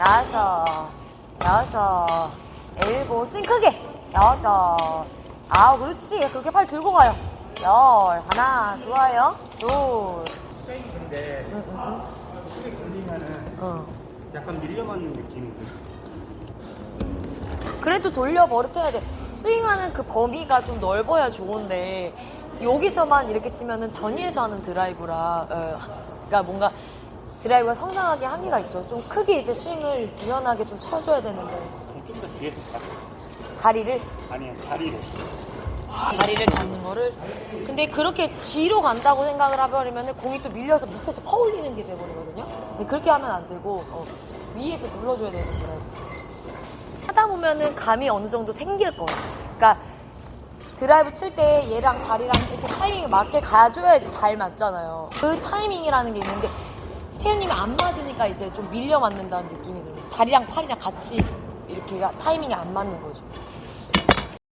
다섯, 여섯, 일곱, 스윙 크게. 여덟, 아홉, 그렇지. 그렇게 팔 들고 가요. 열, 하나, 좋아요. 둘, 응, 응, 응. 크게 돌리면은 어. 약간 밀려맞는 느낌이 그래도 돌려 버릇해야 돼. 스윙하는 그 범위가 좀 넓어야 좋은데 여기서만 이렇게 치면은 전위에서 하는 드라이브라, 어, 그러니까 뭔가 드라이브가 성장하기 한계가 있죠. 좀 크게 이제 스윙을 유연하게 좀 쳐줘야 되는데. 좀더 뒤에서 잡 다리를? 아니야 다리를. 다리를 잡는 거를? 근데 그렇게 뒤로 간다고 생각을 해버리면 공이 또 밀려서 밑에서 퍼올리는 게 돼버리거든요. 근데 그렇게 하면 안 되고 어, 위에서 눌러줘야 되는 거예요 하다 보면은 감이 어느 정도 생길 거예요. 그러니까 드라이브 칠 때 얘랑 다리랑 이렇게 타이밍에 맞게 가줘야지 잘 맞잖아요. 그 타이밍이라는 게 있는데 태연님이 안 맞으니까 이제 좀 밀려 맞는다는 느낌이 드는 다리랑 팔이랑 같이 이렇게가 타이밍이 안 맞는 거죠